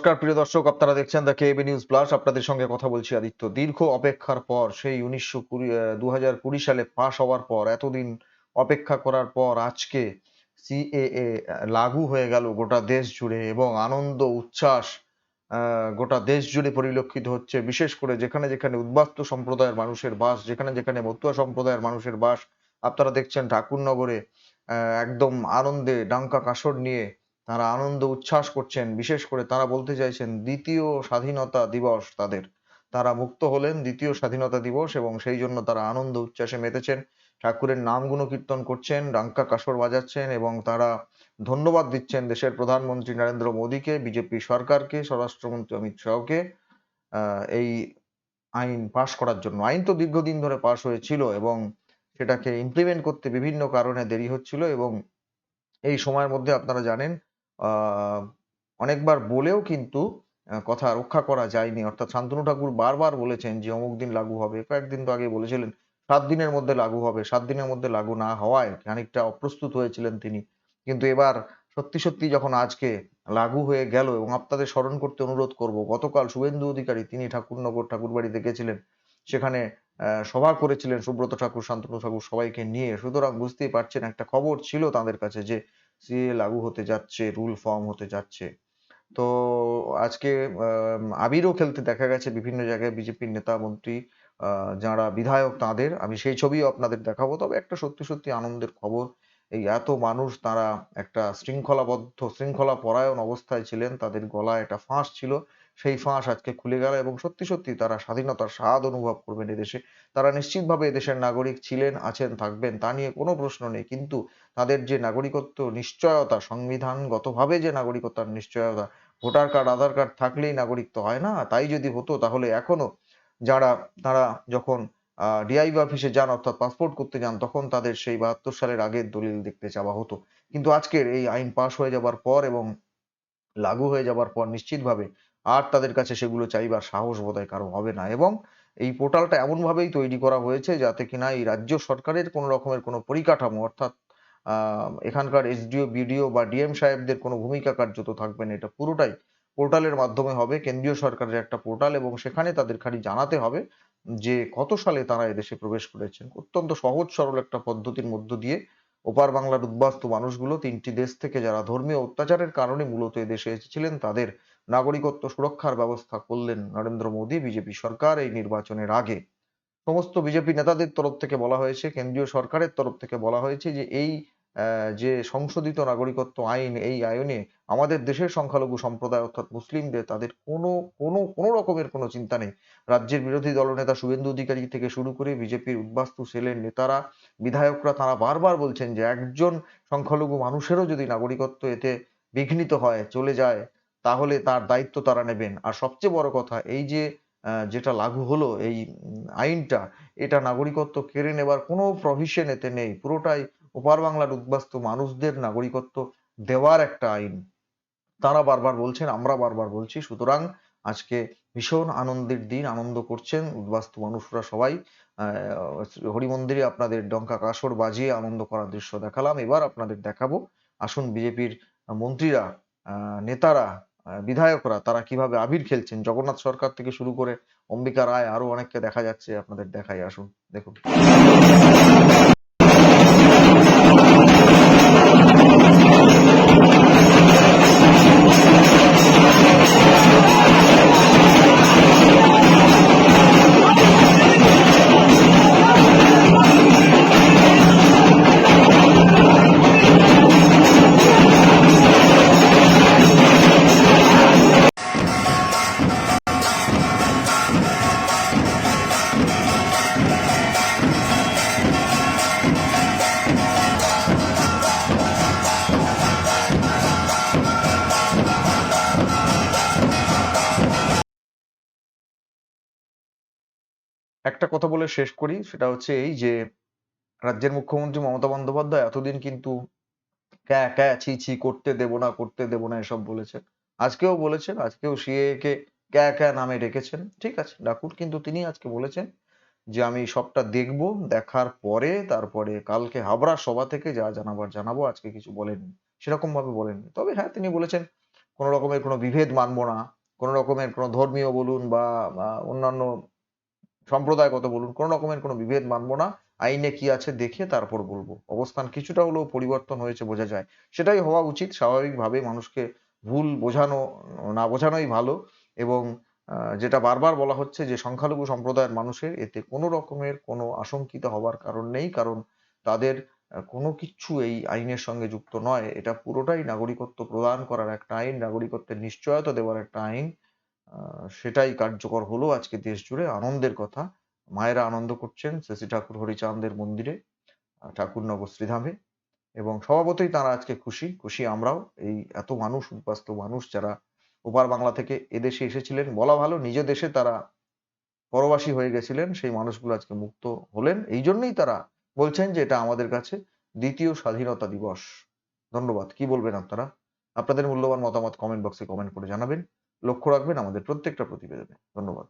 নমস্কার, প্রিয় দর্শক, আপনারা দেখছেন দ্য কেবি নিউজ প্লাস আপনাদের সঙ্গে কথা বলছি আদিত্য। দীর্ঘ অপেক্ষার পর, সেই উনিশশো কুড়ি দু কুড়ি সালে পাশ হওয়ার পর, এতদিন অপেক্ষা করার পর আজকে সিএএ লাগু হয়ে গেল গোটা দেশ জুড়ে এবং আনন্দ, উচ্ছ্বাস গোটা দেশ জুড়ে পরিলক্ষিত হচ্ছে। বিশেষ করে যেখানে যেখানে উদ্বাস্তু সম্প্রদায়ের মানুষের বাস, যেখানে যেখানে মতুয়া সম্প্রদায়ের মানুষের বাস, আপনারা দেখছেন ঠাকুরনগরে একদম আনন্দে ডাঙ্কা কাসর নিয়ে তারা আনন্দ উচ্ছ্বাস করছেন। বিশেষ করে তারা বলতে চাইছেন, দ্বিতীয় স্বাধীনতা দিবস তাদের। তারা মুক্ত হলেন দ্বিতীয় স্বাধীনতা দিবস এবং সেই জন্য তারা আনন্দ উচ্ছ্বাসে মেতেছেন। ঠাকুরের নাম গুণকীর্তন করছেন ডাঙ্কা কাসর বাজাচ্ছেন এবং তারা ধন্যবাদ দিচ্ছেন দেশের প্রধানমন্ত্রী নরেন্দ্র মোদীকে, বিজেপি সরকারকে, স্বরাষ্ট্রমন্ত্রী অমিত শাহকে এই আইন পাশ করার জন্য। আইন তো দীর্ঘদিন ধরে পাশ হয়েছিল এবং সেটাকে ইমপ্লিমেন্ট করতে বিভিন্ন কারণে দেরি হচ্ছিল এবং এই সময়ের মধ্যে আপনারা জানেন অনেকবার বলেও কিন্তু কথা রক্ষা করা যায়নি। অর্থাৎ শান্তনু ঠাকুর বারবার বলেছেন যে, অমুক দিন লাগু হবে। কয়েকদিন তো আগে বলেছিলেন, সাত দিনের মধ্যে লাগু হবে। সাত দিনের মধ্যে লাগু না হওয়ায় খানিকটা অপ্রস্তুত হয়েছিলেন তিনি। কিন্তু এবার সত্যি সত্যি যখন আজকে লাগু হয়ে গেল এবং আপনাদের স্মরণ করতে অনুরোধ করব, গতকাল শুভেন্দু অধিকারী, তিনি ঠাকুরনগর ঠাকুর ঠাকুরবাড়িতে গেছিলেন সেখানে সভা করেছিলেন সুব্রত ঠাকুর, শান্তনু ঠাকুর সবাইকে নিয়ে। সুতরাং বুঝতেই পারছেন, একটা খবর ছিল তাদের কাছে যে সিএ লাগু হতে যাচ্ছে রুল ফর্ম হতে যাচ্ছে। তো আজকে আবিরও খেলতে দেখা গেছে বিভিন্ন জায়গায় বিজেপির নেতা, মন্ত্রী যারা বিধায়ক তাদের। আমি সেই ছবিও আপনাদের দেখাবো। তবে একটা সত্যি সত্যি আনন্দের খবর এই এত মানুষ তারা একটা শৃঙ্খলাবদ্ধ শৃঙ্খলা পরায়ণ অবস্থায় ছিলেন, তাদের গলায় একটা ফাঁস ছিল, সেই ফাঁস আজকে খুলে গেল এবং সত্যি সত্যি তারা স্বাধীনতার স্বাদ অনুভব করবেন এদেশে। তারা নিশ্চিতভাবে এদেশের নাগরিক ছিলেন, আছেন, থাকবেন, তা নিয়ে কোনো প্রশ্ন নেই। কিন্তু তাদের যে নাগরিকত্ব নিশ্চয়তা, সংবিধানগতভাবে যে নাগরিকতার নিশ্চয়তা, ভোটার কার্ড, আধার কার্ড থাকলেই নাগরিকত্ব হয় না। তাই যদি হতো তাহলে এখনও যারা, তারা যখন ডিআইবি অফিসে যান অর্থাৎ পাসপোর্ট করতে যান, তখন তাদের সেই বাহাত্তর সালের আগের দলিল দেখতে চাওয়া হতো। কিন্তু আজকের এই আইন পাশ হয়ে যাবার পর এবং লাগু হয়ে যাবার পর নিশ্চিতভাবে আর তাদের কাছে সেগুলো চাইবার সাহস বোধহয় কারও হবে না এবং এই পোর্টালটা এমন ভাবেই তৈরি করা হয়েছে যাতে কিনা এই রাজ্য সরকারের কোনো রকমের কোনো পরিকাঠামো অর্থাৎ এখানকার এসডিও বিডিও বা ডিএম সাহেবদের কোনো ভূমিকা কার্যত থাকবে না, এটা পুরোটাই পোর্টালের মাধ্যমে হবে। কেন্দ্রীয় সরকারের একটা পোর্টাল এবং সেখানে তাদের খালি জানাতে হবে যে কত সালে তারা এদেশে প্রবেশ করেছেন অত্যন্ত সহজ সরল একটা পদ্ধতির মধ্য দিয়ে ওপার বাংলার উদ্বাস্তু মানুষগুলো তিনটি দেশ থেকে যারা ধর্মীয় অত্যাচারের কারণে মূলত এদেশে এসেছিলেন, তাদের নাগরিকত্ব সুরক্ষার ব্যবস্থা করলেন নরেন্দ্র মোদী, বিজেপি সরকার এই নির্বাচনের আগে। সমস্ত বিজেপি নেতাদের তরফ থেকে বলা হয়েছে, কেন্দ্রীয় সরকারের তরফ থেকে বলা হয়েছে যে এই যে সংশোধিত নাগরিকত্ব আইন, এই আইনে আমাদের দেশের সংখ্যালঘু সম্প্রদায়, অর্থাৎ মুসলিমদের, তাদের কোনো কোনো কোনো রকমের কোনো চিন্তা নেই। রাজ্যের বিরোধী দলনেতা শুভেন্দু অধিকারী থেকে শুরু করে বিজেপির উদ্বাস্তু সেলের নেতারা, বিধায়করা, তারা বারবার বলছেন যে একজন সংখ্যালঘু মানুষেরও যদি নাগরিকত্ব এতে বিঘ্নিত হয়, চলে যায়, তাহলে তার দায়িত্ব তারা নেবেন। আর সবচেয়ে বড় কথা, এই যে যেটা লাগু হলো, এই আইনটা, এটা নাগরিকত্ব কেড়ে নেবার কোনো প্রভিশন এতে নেই। পুরোটাই ওপার বাংলার উদ্বাস্তু মানুষদের নাগরিকত্ব দেওয়ার একটা আইন। তারা বারবার বলছেন, আমরা বারবার বলছি, সুতরাং আজকে ভীষণ আনন্দের দিন, আনন্দ করছেন উদ্বাস্তু মানুষরা সবাই। আহ হরি মন্দিরে আপনাদের ডঙ্কা কাসর বাজিয়ে আনন্দ করার দৃশ্য দেখালাম। এবার আপনাদের দেখাবো, আসুন বিজেপির মন্ত্রীরা নেতারা বিধায়করা, তারা কীভাবে আবির খেলছেন। জগন্নাথ সরকার থেকে শুরু করে অম্বিকা রায় আরও অনেককে দেখা যাচ্ছে। আপনাদের দেখাই, আসুন, দেখুন। একটা কথা বলে শেষ করি, সেটা হচ্ছে এই যে, রাজ্যের মুখ্যমন্ত্রী মমতা বন্দ্যোপাধ্যায় এতদিন কিন্তু ক্যা ক্যা ছি ছি করতে দেব না, করতে দেব না এসব বলেছেন। আজকেও বলেছেন, আজকেও সিএ কে ক্যা ক্যা নামে ডেকেছেন, ঠিক আছে, ডাকুন। কিন্তু তিনি আজকে বলেছেন যে, আমি সবটা দেখব, দেখার পরে, তারপরে কালকে হাবড়া সভা থেকে যা জানাবার জানাব, আজকে কিছু বলেননি। সেরকম ভাবে বলেননি। তবে হ্যাঁ তিনি বলেছেন, কোনো রকমের কোনো বিভেদ মানবো না, কোনো রকমের কোনো ধর্মীয় বলুন বা বা সম্প্রদায়গত বলুন, কোনো রকমের কোনো বিভেদ মানবো না। আইনে কি আছে দেখে তারপর বলব। অবস্থান কিছুটা হলেও পরিবর্তন হয়েছে বোঝা যায়। সেটাই হওয়া উচিত। স্বাভাবিকভাবে মানুষকে ভুল বোঝানো, না বোঝানোই ভালো এবং যেটা বারবার বলা হচ্ছে যে সংখ্যালঘু সম্প্রদায়ের মানুষের এতে কোনো রকমের কোনো আশঙ্কিত হবার কারণ নেই, কারণ তাদের কোনো কিছু এই আইনের সঙ্গে যুক্ত নয়। এটা পুরোটাই নাগরিকত্ব প্রদান করার একটা আইন, নাগরিকত্বের নিশ্চয়তা দেওয়ার একটা আইন। সেটাই কার্যকর হলো আজকে দেশ জুড়ে। আনন্দের কথা। মায়েরা আনন্দ করছেন শশী ঠাকুর হরিচাঁদের মন্দিরে ঠাকুরনগর শ্রীধামে। এবং স্বভাবতই তারা আজকে খুশি খুশি আমরাও। এই এত মানুষ, উদ্বাস্ত মানুষ যারা ওপার বাংলা থেকে এদেশে এসেছিলেন, বলা ভালো নিজ দেশে তারা পরবাসী হয়ে গেছিলেন, সেই মানুষগুলো আজকে মুক্ত হলেন। এই জন্যই তারা বলছেন যে এটা আমাদের কাছে দ্বিতীয় স্বাধীনতা দিবস। ধন্যবাদ। কি বলবেন আপনারা? আপনাদের মূল্যবান মতামত কমেন্ট বক্সে কমেন্ট করে জানাবেন। লক্ষ্য রাখবেন আমাদের প্রত্যেকটা প্রতিবেদনে। ধন্যবাদ।